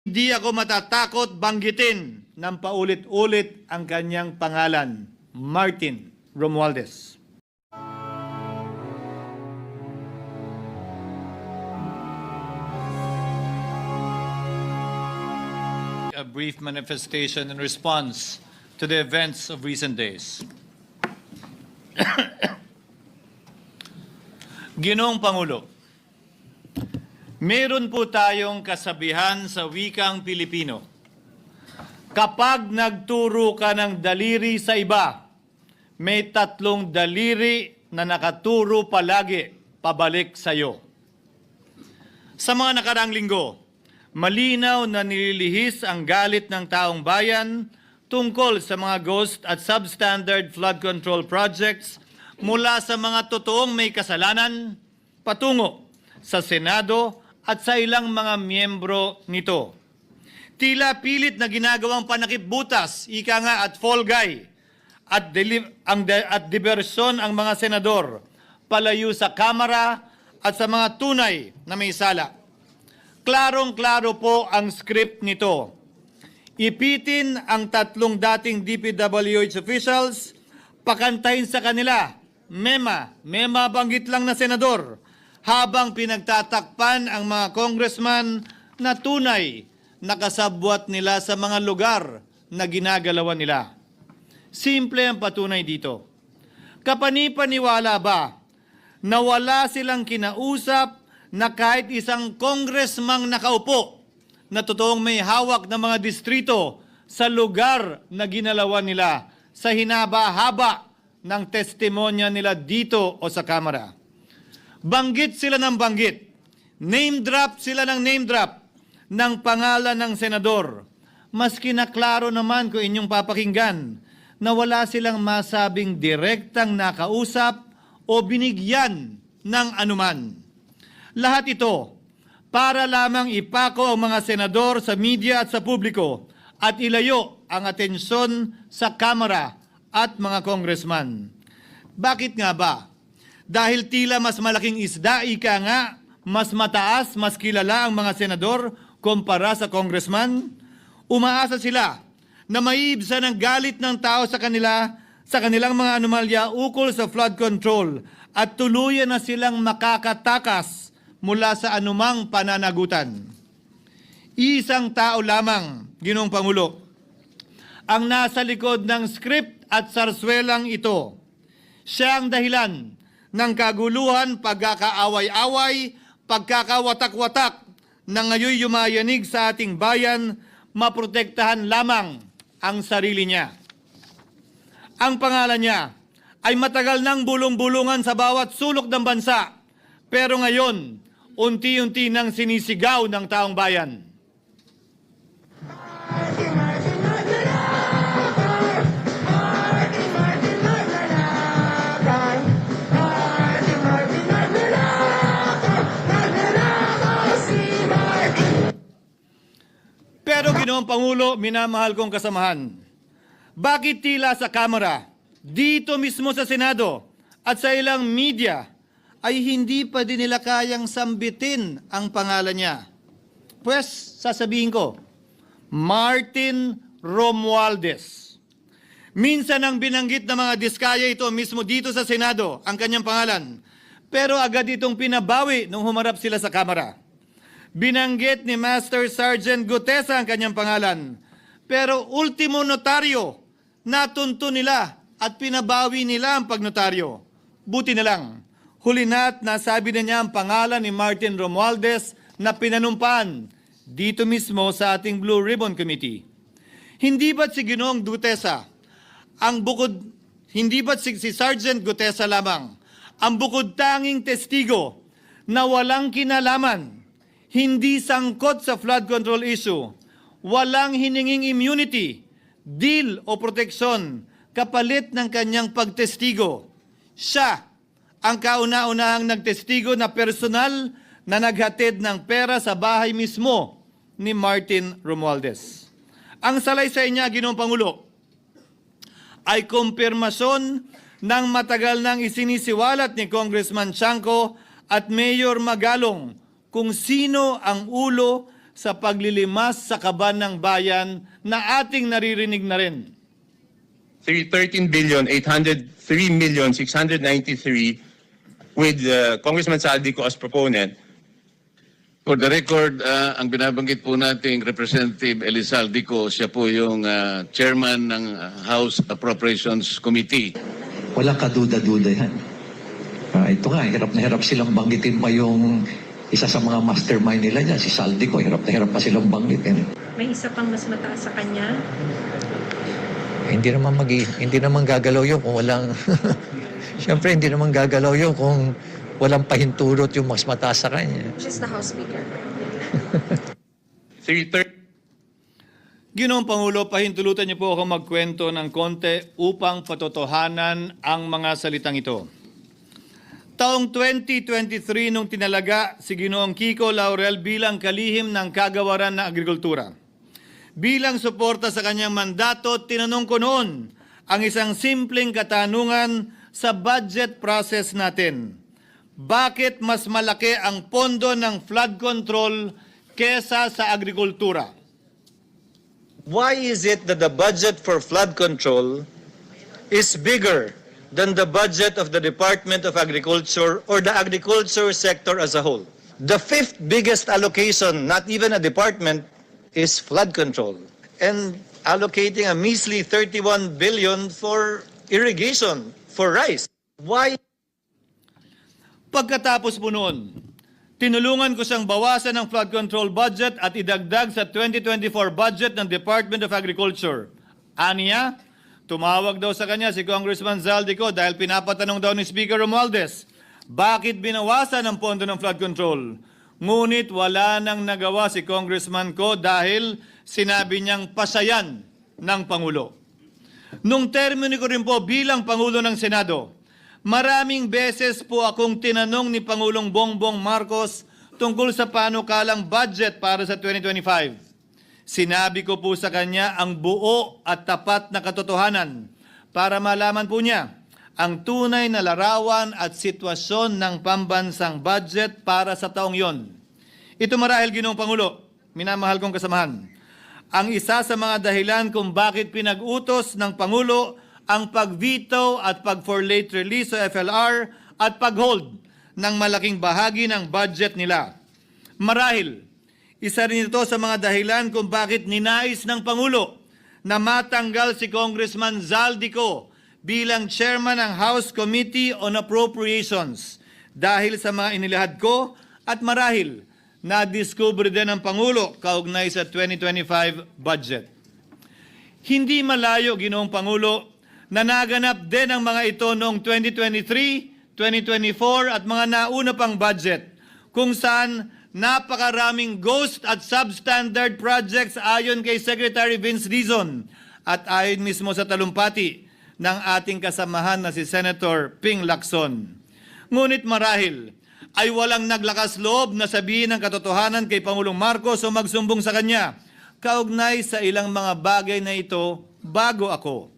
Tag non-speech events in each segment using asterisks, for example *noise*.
Hindi ako matatakot banggitin ng paulit-ulit ang kanyang pangalan, Martin Romualdez. A brief manifestation in response to the events of recent days. *coughs* Ginoong Pangulo, meron po tayong kasabihan sa wikang Pilipino. Kapag nagturo ka ng daliri sa iba, may tatlong daliri na nakaturo palagi pabalik sa iyo. Sa mga nakaraang linggo, malinaw na nililihis ang galit ng taong bayan tungkol sa mga ghost at substandard flood control projects mula sa mga totoong may kasalanan patungo sa Senado at sa ilang mga miyembro nito. Tila pilit na ginagawang panakip butas, ika nga at fall guy, at, ang at diversyon ang mga senador palayo sa Kamara at sa mga tunay na may sala. Klarong-klaro po ang script nito. Ipitin ang tatlong dating DPWH officials, pakantayin sa kanila, mema, mema banggit lang na senador, habang pinagtatakpan ang mga congressman na tunay nakasabwat nila sa mga lugar na ginagalawan nila. Simple ang patunay dito. Kapanipaniwala ba na wala silang kinausap na kahit isang congressman nakaupo na totoong may hawak ng mga distrito sa lugar na ginalawan nila sa hinaba-haba ng testimonya nila dito o sa Kamara. Banggit sila ng banggit. Name drop sila ng name drop ng pangalan ng senador. Mas kinaklaro naman ko inyong papakinggan na wala silang masabing direktang nakausap o binigyan ng anuman. Lahat ito para lamang ipako ang mga senador sa media at sa publiko at ilayo ang atensyon sa Kamara at mga congressman. Bakit nga ba? Dahil tila mas malaking isda, ika nga, mas mataas, mas kilala ang mga senador kumpara sa congressman? Umaasa sila na maiibsan ang galit ng tao sa kanila sa kanilang mga anomalya ukol sa flood control at tuluyan na silang makakatakas mula sa anumang pananagutan. Isang tao lamang, Ginong Pangulo, ang nasa likod ng script at sarswelang ito. Siya ang dahilan ng kaguluhan, pagkakaaway-away, pagkakawatak-watak na ngayon yumayanig sa ating bayan, maprotektahan lamang ang sarili niya. Ang pangalan niya ay matagal nang bulong-bulungan sa bawat sulok ng bansa, pero ngayon, unti-unti nang sinisigaw ng taong bayan. Ginoong Pangulo, minamahal kong kasamahan, bakit tila sa Kamara, dito mismo sa Senado, at sa ilang media, ay hindi pa din nila kayang sambitin ang pangalan niya? Pues, sasabihin ko, Martin Romualdez. Minsan ang binanggit ng mga diskaya ito mismo dito sa Senado, ang kanyang pangalan. Pero agad itong pinabawi nung humarap sila sa Kamara. Binanggit ni Master Sergeant Gutesa ang kanyang pangalan. Pero ultimo notaryo, natunto nila at pinabawi nila ang pagnotaryo. Buti na lang, huli na't nasabi na niya ang pangalan ni Martin Romualdez na pinanumpaan dito mismo sa ating Blue Ribbon Committee. Hindi ba't si Ginoong Gutesa ang bukod, hindi ba't si, si Sergeant Gutesa lamang ang bukod tanging testigo na walang kinalaman, hindi sangkot sa flood control issue, walang hininging immunity, deal o proteksyon kapalit ng kanyang pagtestigo. Siya ang kauna-unahang nagtestigo na personal na naghatid ng pera sa bahay mismo ni Martin Romualdez. Ang salaysay niya, Ginoong Pangulo, ay kumpirmasyon ng matagal nang isinisiwalat ni Congressman Chanco at Mayor Magalong kung sino ang ulo sa paglilimas sa kaban ng bayan na ating naririnig na rin. 13 billion 803 million 693 with uh, Congressman Saldico as proponent. For the record, ah, ang binabanggit po nating Representative Elizalde ko, siya po yung ah, chairman ng House Appropriations Committee. Walang kaduda-duda yan. Ah, ito nga, hirap na hirap silang banggitin pa yung isa sa mga mastermind nila dyan, si Saldi ko, hirap na hirap pa silang banggitin. May isa pang mas mataas sa kanya. Hindi naman mag hindi naman gagalaw yun kung walang *laughs* Siyempre hindi naman gagalaw yun kung walang pahintulot yung mas mataas sa kanya. She's the House Speaker. *laughs* 330 Ginoong Pangulo, pahintulutan niyo po ako magkwento ng konti upang patotohanan ang mga salitang ito. Taong 2023 nung tinalaga si Ginoong Kiko Laurel bilang kalihim ng kagawaran ng agrikultura. Bilang suporta sa kanyang mandato, tinanong ko noon ang isang simpleng katanungan sa budget process natin. Bakit mas malaki ang pondo ng flood control kesa sa agrikultura? why is it that the budget for flood control is bigger than the budget of the Department of Agriculture or the agriculture sector as a whole? The fifth biggest allocation, not even a department, is flood control. And allocating a measly 31 billion for irrigation, for rice. Why Pagkatapos po noon, tinulungan ko siyang bawasan ang flood control budget at idagdag sa 2024 budget ng Department of Agriculture. Aniya, tumawag daw sa kanya si Congressman Zaldico dahil pinapatanong daw ni Speaker Romualdez, bakit binawasan ang pondo ng flood control? Ngunit wala nang nagawa si Congressman ko dahil sinabi niyang pasayan ng Pangulo. Nung termino ko rin po bilang Pangulo ng Senado, maraming beses po akong tinanong ni Pangulong Bongbong Marcos tungkol sa panukalang budget para sa 2025. Sinabi ko po sa kanya ang buo at tapat na katotohanan para malaman po niya ang tunay na larawan at sitwasyon ng pambansang budget para sa taong yon. Ito marahil ginong Pangulo, minamahal kong kasamahan. Ang isa sa mga dahilan kung bakit pinag-utos ng Pangulo ang pag-veto at pag-for late release sa FLR at pag-hold ng malaking bahagi ng budget nila. Marahil, isa rin ito sa mga dahilan kung bakit ninais ng Pangulo na matanggal si Congressman Zaldico bilang chairman ng House Committee on Appropriations dahil sa mga inilahad ko at marahil na-discover din ng Pangulo kaugnay sa 2025 budget. Hindi malayo, Ginoong Pangulo, na naganap din ang mga ito noong 2023, 2024 at mga nauna pang budget kung saan napakaraming ghost at substandard projects ayon kay Secretary Vince Dizon at ayon mismo sa talumpati ng ating kasamahan na si Senator Ping Lacson. Ngunit marahil ay walang naglakas loob na sabihin ang katotohanan kay Pangulong Marcos o magsumbong sa kanya kaugnay sa ilang mga bagay na ito bago ako.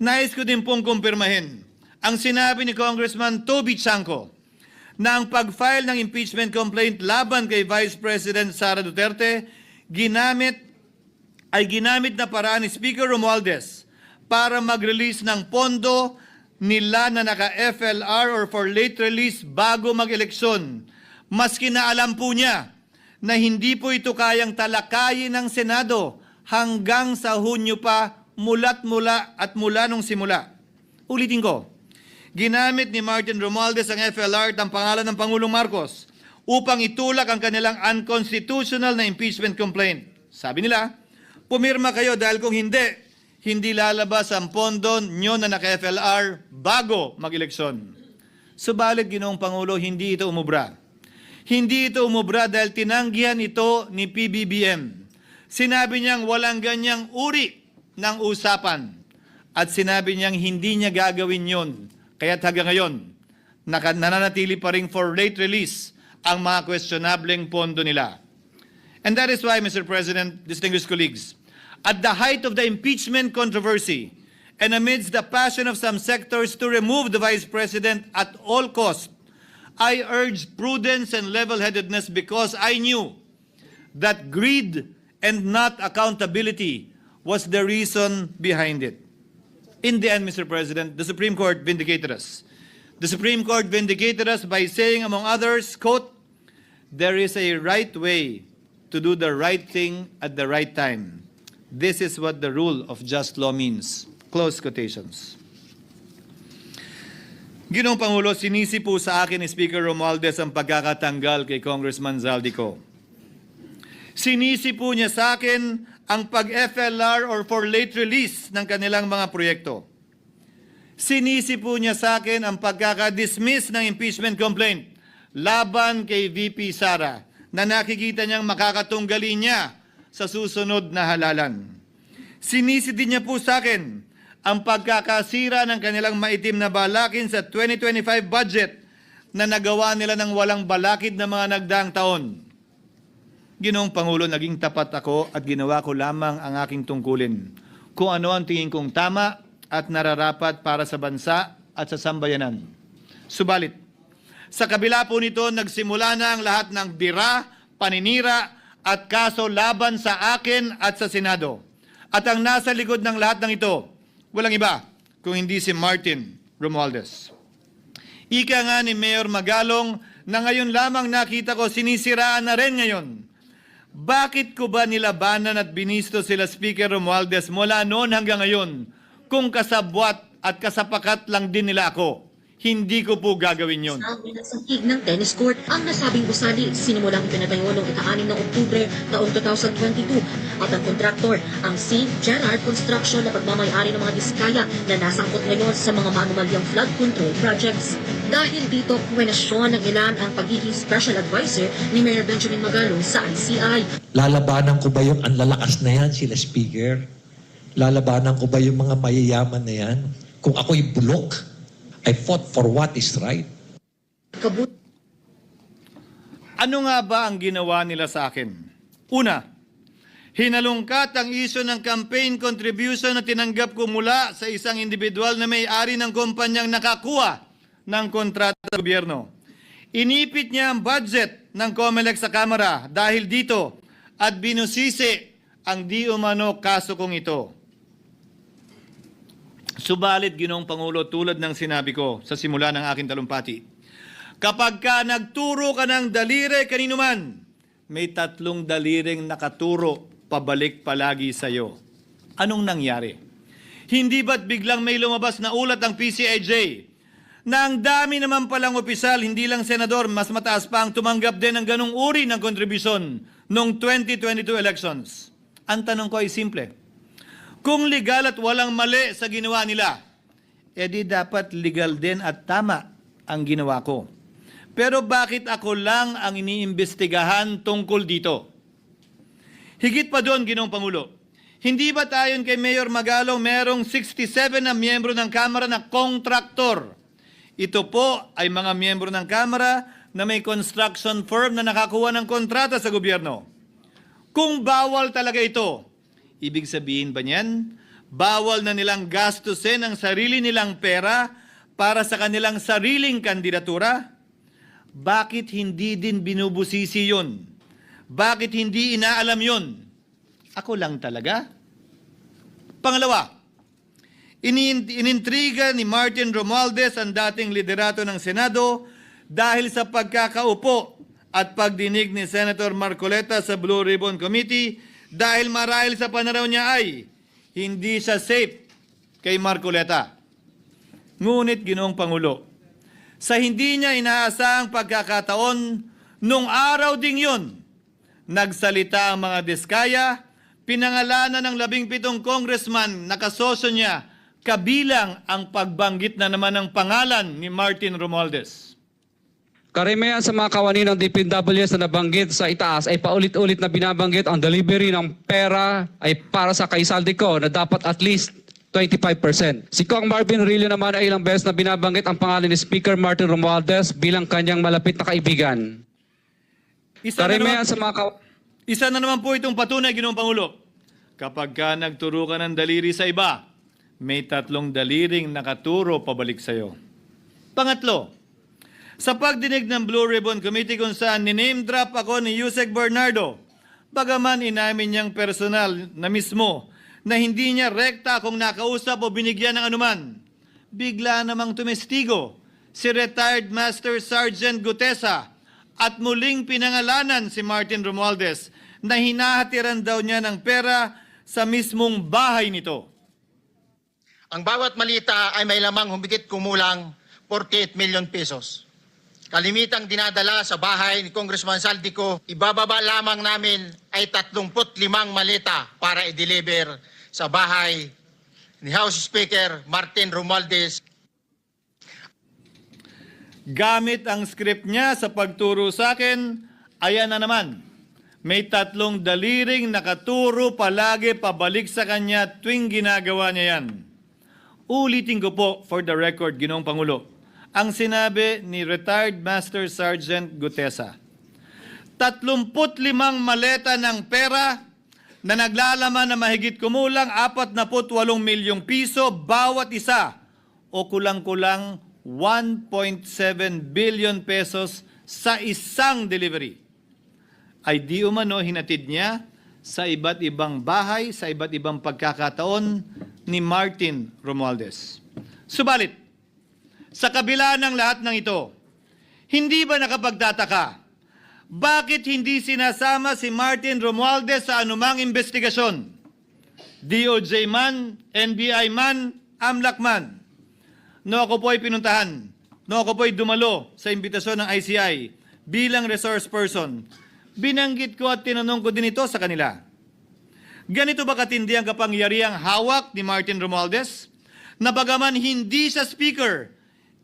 Nais ko din pong kumpirmahin ang sinabi ni Congressman Toby Chanco na ang pag-file ng impeachment complaint laban kay Vice President Sara Duterte ginamit ay ginamit na paraan ni Speaker Romualdez para mag-release ng pondo nila na naka-FLR or for late release bago mag-eleksyon. Maski na alam po niya na hindi po ito kayang talakayin ng Senado hanggang sa Hunyo pa mula't mula at mula nung simula. Ulitin ko, ginamit ni Martin Romualdez ang FLR ang pangalan ng Pangulong Marcos upang itulak ang kanilang unconstitutional na impeachment complaint. Sabi nila, pumirma kayo dahil kung hindi, hindi lalabas ang pondo nyo na naka-FLR bago mag-eleksyon. Subalit, Ginoong Pangulo, hindi ito umubra. Hindi ito umubra dahil tinanggihan ito ni PBBM. Sinabi niyang walang ganyang uri ng usapan. At sinabi niyang hindi niya gagawin yon. Kaya't hanggang ngayon, nananatili pa rin for late release ang mga questionableng pondo nila. And that is why, Mr. President, distinguished colleagues, at the height of the impeachment controversy and amidst the passion of some sectors to remove the Vice President at all cost, I urged prudence and level-headedness because I knew that greed and not accountability was the reason behind it. In the end, Mr. President, the Supreme Court vindicated us. The Supreme Court vindicated us by saying, among others, quote, there is a right way to do the right thing at the right time. This is what the rule of just law means. Close quotations. Ginong Pangulo, sinisi po sa akin ni Speaker Romualdez ang pagkakatanggal kay Congressman Zaldico. Sinisi po niya sa akin ang pag-FLR or for late release ng kanilang mga proyekto. Sinisi po niya sa akin ang pagkakadismiss ng impeachment complaint laban kay VP Sara na nakikita niyang makakatunggali niya sa susunod na halalan. Sinisi din niya po sa akin ang pagkakasira ng kanilang maitim na balakin sa 2025 budget na nagawa nila ng walang balakid na mga nagdaang taon. Ginoong Pangulo, naging tapat ako at ginawa ko lamang ang aking tungkulin. Kung ano ang tingin kong tama at nararapat para sa bansa at sa sambayanan. Subalit, sa kabila po nito, nagsimula na ang lahat ng dira, paninira at kaso laban sa akin at sa Senado. At ang nasa likod ng lahat ng ito, walang iba kung hindi si Martin Romualdez. Ika nga ni Mayor Magalong na ngayon lamang nakita ko sinisiraan na rin ngayon. Bakit ko ba nilabanan at binisto sila Speaker Romualdez mula noon hanggang ngayon kung kasabwat at kasapakat lang din nila ako? Hindi ko po gagawin yon. Ang nagsangkig ng tennis court ang nasabing gusali sinimulang ipinatayo noong ika-6 ng Oktubre taong 2022 at ang kontraktor ang St. Gerard Construction na pagmamayari ng mga diskaya na nasangkot ngayon sa mga maanumalyang flood control projects. Dahil dito, kwenasyon ng ilan ang pagiging special advisor ni Mayor Benjamin Magalong sa ICI. Lalabanan ko ba yung ang lalakas na yan, sila speaker? Lalabanan ko ba yung mga mayayaman na yan? Kung ako'y bulok, I fought for what is right. Kabut Ano nga ba ang ginawa nila sa akin? Una, hinalungkat ang isyo ng campaign contribution na tinanggap ko mula sa isang individual na may-ari ng kumpanyang nakakuha ng kontrata sa gobyerno. Inipit niya ang budget ng COMELEC sa Kamara dahil dito at binusisi ang di umano kaso kong ito. Subalit, Ginoong Pangulo, tulad ng sinabi ko sa simula ng aking talumpati, kapag ka nagturo ka ng daliri kanino man, may tatlong daliring nakaturo pabalik palagi sa iyo. Anong nangyari? Hindi ba't biglang may lumabas na ulat ang PCIJ na ang dami naman palang opisyal, hindi lang senador, mas mataas pa ang tumanggap din ng ganong uri ng kontribusyon noong 2022 elections? Ang tanong ko ay simple. Kung legal at walang mali sa ginawa nila, edi dapat legal din at tama ang ginawa ko. Pero bakit ako lang ang iniimbestigahan tungkol dito? Higit pa doon, Ginong Pangulo. Hindi ba tayon kay Mayor Magalong merong 67 na miyembro ng Kamara na kontraktor? Ito po ay mga miyembro ng Kamara na may construction firm na nakakuha ng kontrata sa gobyerno. Kung bawal talaga ito, ibig sabihin ba niyan, bawal na nilang gastusin ang sarili nilang pera para sa kanilang sariling kandidatura? Bakit hindi din binubusisi yun? Bakit hindi inaalam yun? Ako lang talaga? Pangalawa, inintriga ni Martin Romualdez ang dating liderato ng Senado dahil sa pagkakaupo at pagdinig ni Senator Marcoleta sa Blue Ribbon Committee dahil marahil sa pananaw niya ay hindi siya safe kay Marcoleta. Ngunit ginoong Pangulo, sa hindi niya inaasahang pagkakataon, nung araw ding yun, nagsalita ang mga diskaya, pinangalanan ng labing pitong congressman na kasosyo niya, kabilang ang pagbanggit na naman ng pangalan ni Martin Romualdez. Karamihan sa mga kawani ng DPWS na nabanggit sa itaas ay paulit-ulit na binabanggit ang delivery ng pera ay para sa kaisaldi ko na dapat at least 25%. Si Kong Marvin Rillo naman ay ilang beses na binabanggit ang pangalan ni Speaker Martin Romualdez bilang kanyang malapit na kaibigan. Isa na, Karamihan naman, sa mga kaw- isa na naman po itong patunay, Ginoong Pangulo. Kapag ka nagturo ka ng daliri sa iba, may tatlong daliring nakaturo pabalik sa iyo. Pangatlo, sa pagdinig ng Blue Ribbon Committee kung saan niname drop ako ni Yusek Bernardo Bagaman inamin niyang personal na mismo na hindi niya rekta kung nakausap o binigyan ng anuman. Bigla namang tumestigo si retired Master Sergeant Gutesa at muling pinangalanan si Martin Romualdez na hinahatiran daw niya ng pera sa mismong bahay nito. Ang bawat malita ay may lamang humigit kumulang 48 million pesos. Kalimitang dinadala sa bahay ni Congressman Saldico, ibababa lamang namin ay 35 malita para i-deliver sa bahay ni House Speaker Martin Romualdez Gamit ang script niya sa pagturo sa akin, ayan na naman. May tatlong daliring nakaturo palagi pabalik sa kanya tuwing ginagawa niya yan. Ulitin ko po for the record, Ginoong Pangulo, ang sinabi ni retired Master Sergeant Gutesa. 35 maleta ng pera na naglalaman na mahigit kumulang 48 milyong piso bawat isa o kulang-kulang 1.7 billion pesos sa isang delivery. Ay di umano hinatid niya sa iba't ibang bahay, sa iba't ibang pagkakataon ni Martin Romualdez. Subalit, sa kabila ng lahat ng ito, hindi ba nakapagtataka bakit hindi sinasama si Martin Romualdez sa anumang investigasyon? DOJ man, NBI man, AMLAC man. No ako po ay pinuntahan. No ako po ay dumalo sa imbitasyon ng ICI bilang resource person. Binanggit ko at tinanong ko din ito sa kanila. Ganito ba katindi ang kapangyarihang hawak ni Martin Romualdez? Na bagaman hindi siya speaker,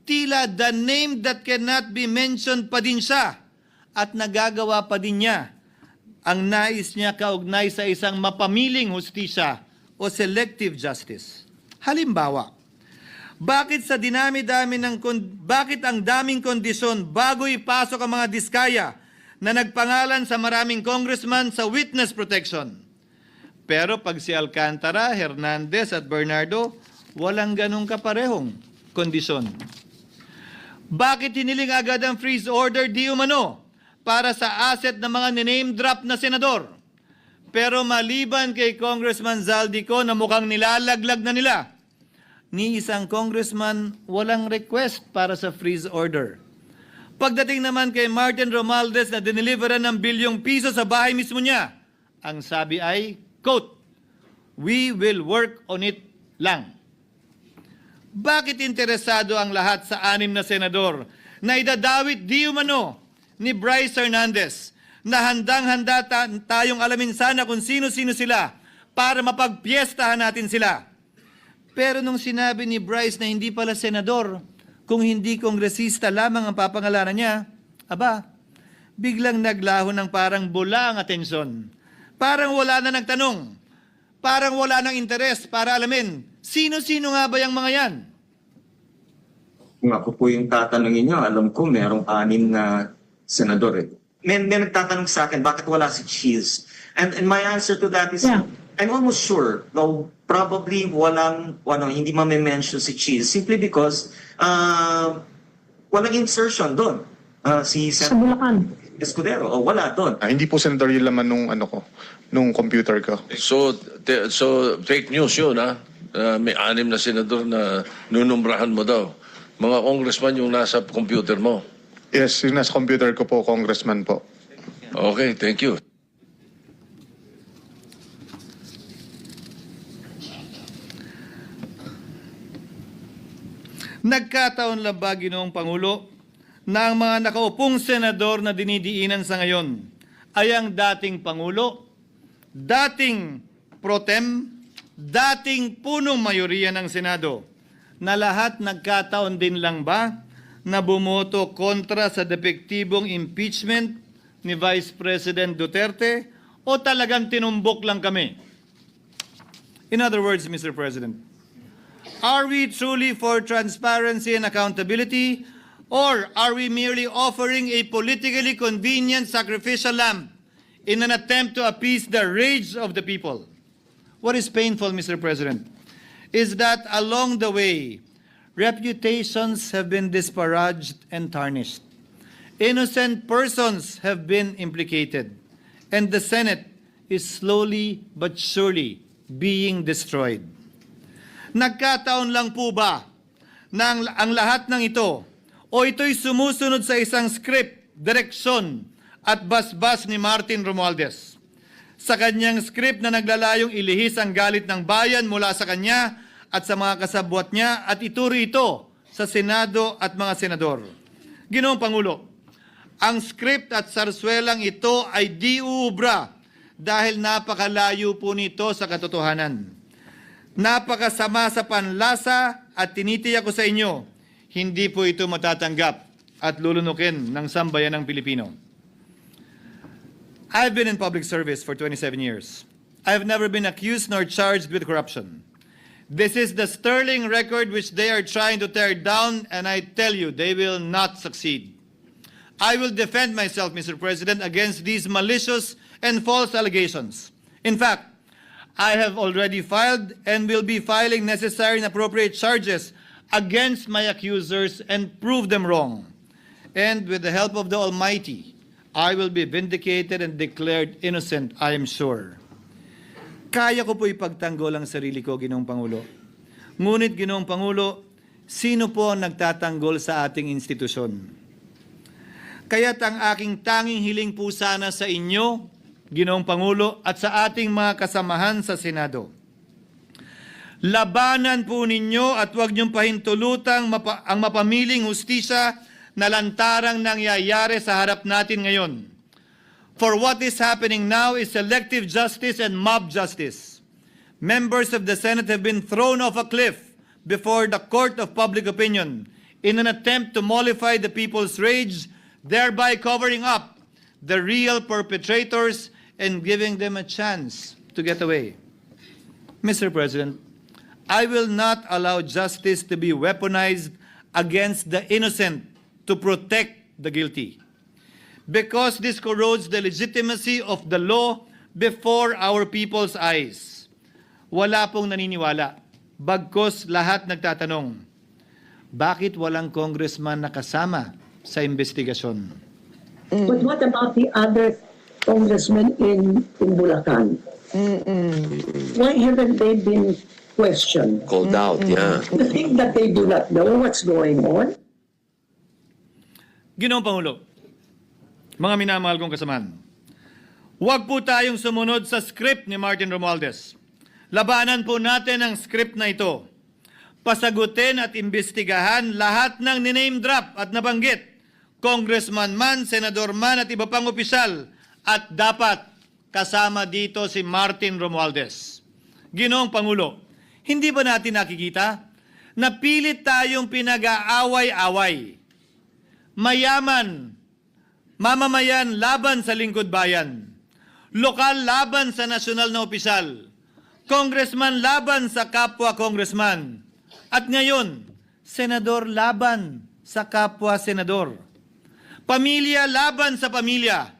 tila the name that cannot be mentioned pa din siya at nagagawa pa din niya ang nais niya kaugnay sa isang mapamiling hustisya o selective justice. Halimbawa, bakit sa dinami-dami ng bakit ang daming kondisyon bago ipasok ang mga diskaya na nagpangalan sa maraming congressman sa witness protection? Pero pag si Alcantara, Hernandez at Bernardo, walang ganong kaparehong kondisyon. Bakit hiniling agad ang freeze order di umano para sa asset ng mga name drop na senador? Pero maliban kay Congressman Zaldico na mukhang nilalaglag na nila, ni isang congressman walang request para sa freeze order. Pagdating naman kay Martin Romualdez na dineliveran ng bilyong piso sa bahay mismo niya, ang sabi ay, quote, We will work on it lang. Bakit interesado ang lahat sa anim na senador na idadawit di umano ni Bryce Hernandez na handang-handa ta- tayong alamin sana kung sino-sino sila para mapagpiestahan natin sila. Pero nung sinabi ni Bryce na hindi pala senador, kung hindi kongresista lamang ang papangalanan niya, aba, biglang naglaho ng parang bula ang atensyon. Parang wala na nagtanong. Parang wala nang interes para alamin, sino-sino nga ba yung mga yan? Kung ako po yung tatanungin nyo, alam ko merong anim na senador eh. May, may nagtatanong sa akin, bakit wala si Cheese? And, and my answer to that is, I'm almost sure, though probably walang, ano, hindi mame-mention si Cheese, simply because uh, walang insertion doon. Uh, si Sen- Escudero, o wala doon. Ah, hindi po senador yung laman nung ano ko, nung computer ko. So, te- so fake news yun, ha? Ah, may anim na senador na nunumbrahan mo daw. Mga congressman yung nasa computer mo. Yes, yung nasa computer ko po, congressman po. Okay, thank you. Nagkataon lang ba, Ginoong Pangulo, na ang mga nakaupong senador na dinidiinan sa ngayon ay ang dating Pangulo, dating pro tem, dating punong mayoriya ng Senado, na lahat nagkataon din lang ba na bumoto kontra sa depektibong impeachment ni Vice President Duterte o talagang tinumbok lang kami? In other words, Mr. President, Are we truly for transparency and accountability, or are we merely offering a politically convenient sacrificial lamb in an attempt to appease the rage of the people? What is painful, Mr. President, is that along the way, reputations have been disparaged and tarnished. Innocent persons have been implicated, and the Senate is slowly but surely being destroyed. Nagkataon lang po ba na ang, lahat ng ito o ito'y sumusunod sa isang script, direksyon at basbas ni Martin Romualdez? Sa kanyang script na naglalayong ilihis ang galit ng bayan mula sa kanya at sa mga kasabwat niya at ituro ito sa Senado at mga senador. Ginoong Pangulo, ang script at sarswelang ito ay di uubra dahil napakalayo po nito sa katotohanan. Napakasama sa panlasa at tinitiyak ko sa inyo, hindi po ito matatanggap at lulunukin ng sambayan ng Pilipino. I've been in public service for 27 years. I've never been accused nor charged with corruption. This is the sterling record which they are trying to tear down, and I tell you, they will not succeed. I will defend myself, Mr. President, against these malicious and false allegations. In fact, I have already filed and will be filing necessary and appropriate charges against my accusers and prove them wrong. And with the help of the Almighty, I will be vindicated and declared innocent, I am sure. Kaya ko po ipagtanggol ang sarili ko, Ginoong Pangulo. Ngunit, Ginoong Pangulo, sino po ang nagtatanggol sa ating institusyon? Kaya't ang aking tanging hiling po sana sa inyo, Ginoong Pangulo, at sa ating mga kasamahan sa Senado. Labanan po ninyo at huwag niyong pahintulutang mapa- ang mapamiling hustisya na lantarang nangyayari sa harap natin ngayon. For what is happening now is selective justice and mob justice. Members of the Senate have been thrown off a cliff before the court of public opinion in an attempt to mollify the people's rage, thereby covering up the real perpetrators and giving them a chance to get away. Mr. President, I will not allow justice to be weaponized against the innocent to protect the guilty. Because this corrodes the legitimacy of the law before our people's eyes. Wala pong naniniwala. Bagkos lahat nagtatanong, bakit walang congressman nakasama sa investigasyon? But what about the other congressmen in, in Bulacan? Why haven't they been questioned? Called out, yeah. You think that they do not know what's going on? Ginoong Pangulo, mga minamahal kong kasamahan, huwag po tayong sumunod sa script ni Martin Romualdez. Labanan po natin ang script na ito. Pasagutin at imbestigahan lahat ng niname drop at nabanggit, congressman man, senador man at iba pang opisyal at dapat kasama dito si Martin Romualdez. Ginoong Pangulo, hindi ba natin nakikita na pilit tayong pinag-aaway-away? mayaman, mamamayan laban sa lingkod bayan, lokal laban sa nasyonal na opisyal, congressman laban sa kapwa congressman, at ngayon, senador laban sa kapwa senador, pamilya laban sa pamilya,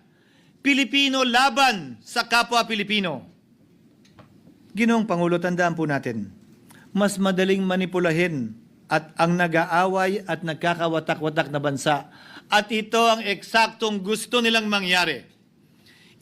Pilipino laban sa kapwa Pilipino. Ginoong Pangulo, tandaan po natin, mas madaling manipulahin at ang nag-aaway at nagkakawatak-watak na bansa. At ito ang eksaktong gusto nilang mangyari.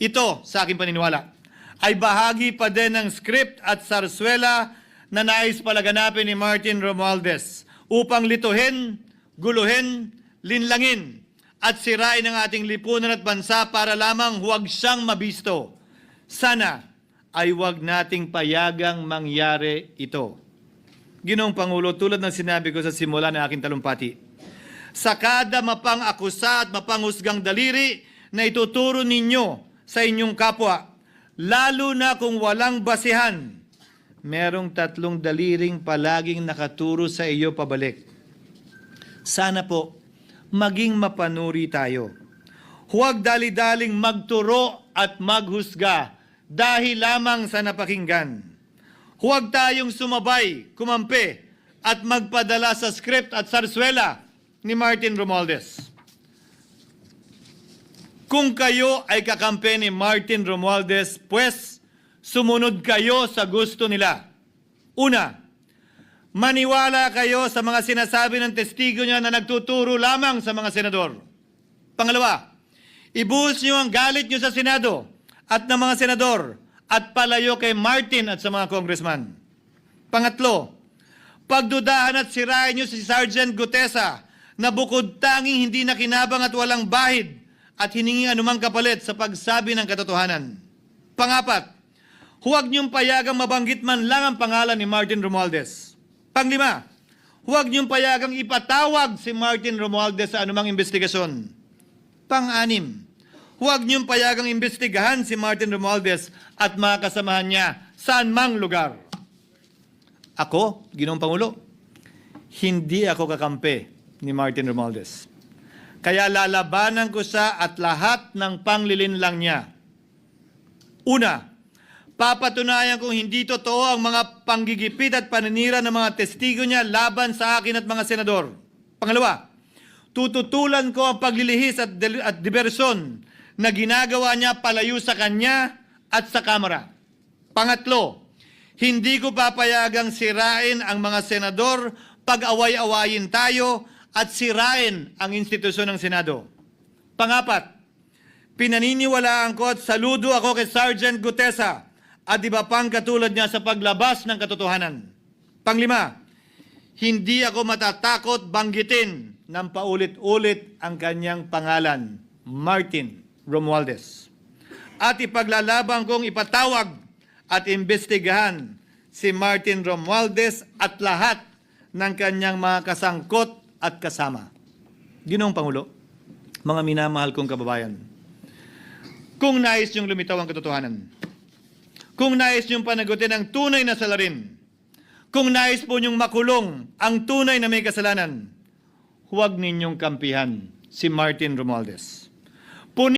Ito, sa aking paniniwala, ay bahagi pa din ng script at sarswela na nais palaganapin ni Martin Romualdez upang lituhin, guluhin, linlangin at sirain ang ating lipunan at bansa para lamang huwag siyang mabisto. Sana ay huwag nating payagang mangyari ito. Ginoong Pangulo, tulad ng sinabi ko sa simula ng aking talumpati, sa kada mapang akusa at mapanghusgang daliri na ituturo ninyo sa inyong kapwa, lalo na kung walang basihan, merong tatlong daliring palaging nakaturo sa iyo pabalik. Sana po, maging mapanuri tayo. Huwag dali-daling magturo at maghusga dahil lamang sa napakinggan. Huwag tayong sumabay, kumampi, at magpadala sa script at sarswela ni Martin Romualdez. Kung kayo ay kakampi ni Martin Romualdez, pues sumunod kayo sa gusto nila. Una, maniwala kayo sa mga sinasabi ng testigo niya na nagtuturo lamang sa mga senador. Pangalawa, ibuhos niyo ang galit niyo sa Senado at ng mga senador at palayo kay Martin at sa mga congressman. Pangatlo, pagdudahan at sirain niyo si Sergeant Gutesa na bukod tanging hindi nakinabang at walang bahid at hiningi anumang kapalit sa pagsabi ng katotohanan. Pangapat, huwag niyong payagang mabanggit man lang ang pangalan ni Martin Romualdez. Panglima, huwag niyong payagang ipatawag si Martin Romualdez sa anumang investigasyon. Pang-anim, huwag niyong payagang imbestigahan si Martin Romualdez at mga kasamahan niya saan mang lugar. Ako, Ginoong Pangulo, hindi ako kakampi ni Martin Romualdez. Kaya lalabanan ko siya at lahat ng panglilinlang niya. Una, papatunayan kong hindi totoo ang mga panggigipit at paninira ng mga testigo niya laban sa akin at mga senador. Pangalawa, tututulan ko ang paglilihis at, at diversyon na ginagawa niya palayo sa kanya at sa Kamara. Pangatlo, hindi ko papayagang sirain ang mga senador pag away-awayin tayo at sirain ang institusyon ng Senado. Pangapat, pinaniniwalaan ko at saludo ako kay Sergeant Gutesa at iba pang katulad niya sa paglabas ng katotohanan. Panglima, hindi ako matatakot banggitin ng paulit-ulit ang kanyang pangalan, Martin Romualdez. At ipaglalaban kong ipatawag at imbestigahan si Martin Romualdez at lahat ng kanyang mga kasangkot at kasama. Ginoong Pangulo, mga minamahal kong kababayan, kung nais niyong lumitaw ang katotohanan, kung nais niyong panagutin ang tunay na salarin, kung nais po niyong makulong ang tunay na may kasalanan, huwag ninyong kampihan si Martin Romualdez.